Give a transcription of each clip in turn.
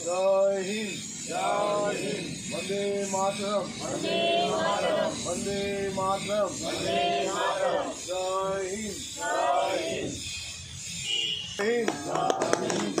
जय हिंद। जय हिंद। वंदे मातरम। वंदे मातरम। वंदे मातरम। वंदे मातरम। जय हिंद। जय हिंद। हिंद जय हिंद।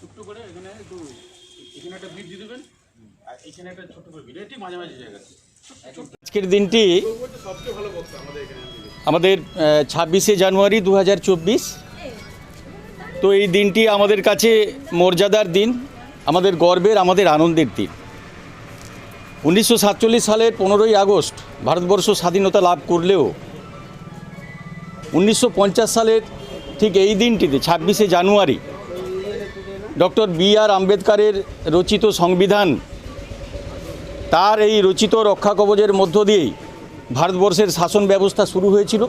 ছোট্ট করে এখানে একটু, এখানে একটা বিট দিয়ে দেবেন। আর এখানে একটা ছোট্ট করে ঠিক মাঝামাঝি জায়গাতে আজকের দিনটি আমাদের ছাব্বিশে জানুয়ারি দু হাজার চব্বিশ। তো এই দিনটি আমাদের কাছে মর্যাদার দিন, আমাদের গর্বের, আমাদের আনন্দের দিন। উনিশশো সাতচল্লিশ সালের পনেরোই আগস্ট ভারতবর্ষ স্বাধীনতা লাভ করলেও উনিশশো পঞ্চাশ সালের ঠিক এই দিনটিতে, ছাব্বিশে জানুয়ারি, ডক্টর বি আর আম্বেদকারের রচিত সংবিধান তার এই রচিত রক্ষা কবচের মধ্য দিয়েই ভারতবর্ষের শাসন ব্যবস্থা শুরু হয়েছিল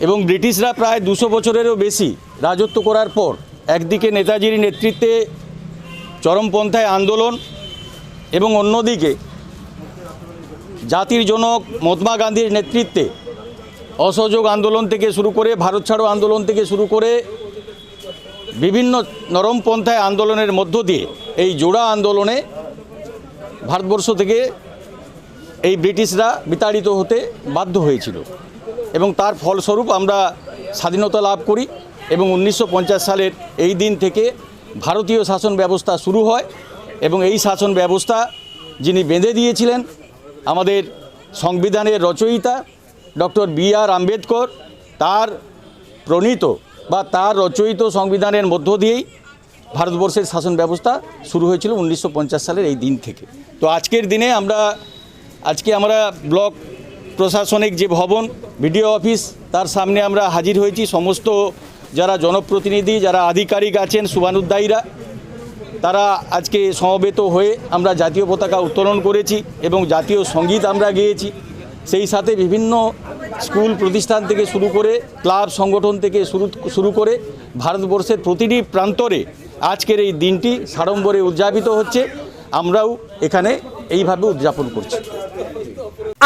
এবং ব্রিটিশরা প্রায় দুশো বছরেরও বেশি রাজত্ব করার পর একদিকে নেতাজির নেতৃত্বে চরমপন্থায় আন্দোলন এবং অন্যদিকে জাতির জনক মহাত্মা গান্ধীর নেতৃত্বে অসহযোগ আন্দোলন থেকে শুরু করে ভারত ছাড়ো আন্দোলন থেকে শুরু করে বিভিন্ন নরমপন্থায় আন্দোলনের মধ্য দিয়ে এই জোড়া আন্দোলনে ভারতবর্ষ থেকে এই ব্রিটিশরা বিতাড়িত হতে বাধ্য হয়েছিল এবং তার ফলস্বরূপ আমরা স্বাধীনতা লাভ করি এবং উনিশশো পঞ্চাশ সালের এই দিন থেকে ভারতীয় শাসন ব্যবস্থা শুরু হয়। এবং এই শাসন ব্যবস্থা যিনি বেঁধে দিয়েছিলেন, আমাদের সংবিধানের রচয়িতা ডক্টর বি আর আম্বেদকর, তার প্রণীত বা তার রচয়িত সংবিধানের মধ্য দিয়েই ভারতবর্ষের শাসন ব্যবস্থা শুরু হয়েছিল উনিশশো পঞ্চাশ সালের এই দিন থেকে। তো আজকের দিনে আমরা, আজকে আমরা ব্লক প্রশাসনিক যে ভবন, বিডিও অফিস, তার সামনে আমরা হাজির হয়েছি। সমস্ত যারা জনপ্রতিনিধি, যারা আধিকারিক আছেন, শুভানুদ্দায়ীরা তারা আজকে সমবেত হয়ে আমরা জাতীয় পতাকা উত্তোলন করেছি এবং জাতীয় সংগীত আমরা গেয়েছি। সেই সাথে বিভিন্ন স্কুল প্রতিষ্ঠান থেকে শুরু করে ক্লাব সংগঠন থেকে শুরু শুরু করে ভারতবর্ষের প্রতিটি প্রান্তরে আজকের এই দিনটি সাড়ম্বরে উদযাপিত হচ্ছে। আমরাও এখানে এইভাবে উদযাপন করছি।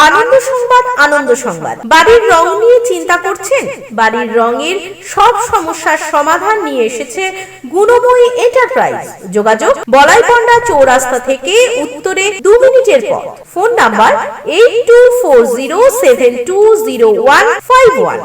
আনন্দ সংবাদ আনন্দ সংবাদ। বাড়ির রং নিয়ে চিন্তা করছেন? বাড়ির রঙের সব সমস্যার সমাধান নিয়ে এসেছে গুণময়ী এন্টারপ্রাইজ যোগাযোগ বলাইপন্ডা চৌরাস্তা থেকে উত্তরে দু মিনিটের পথ। Phone number eight two four zero seven two zero one five one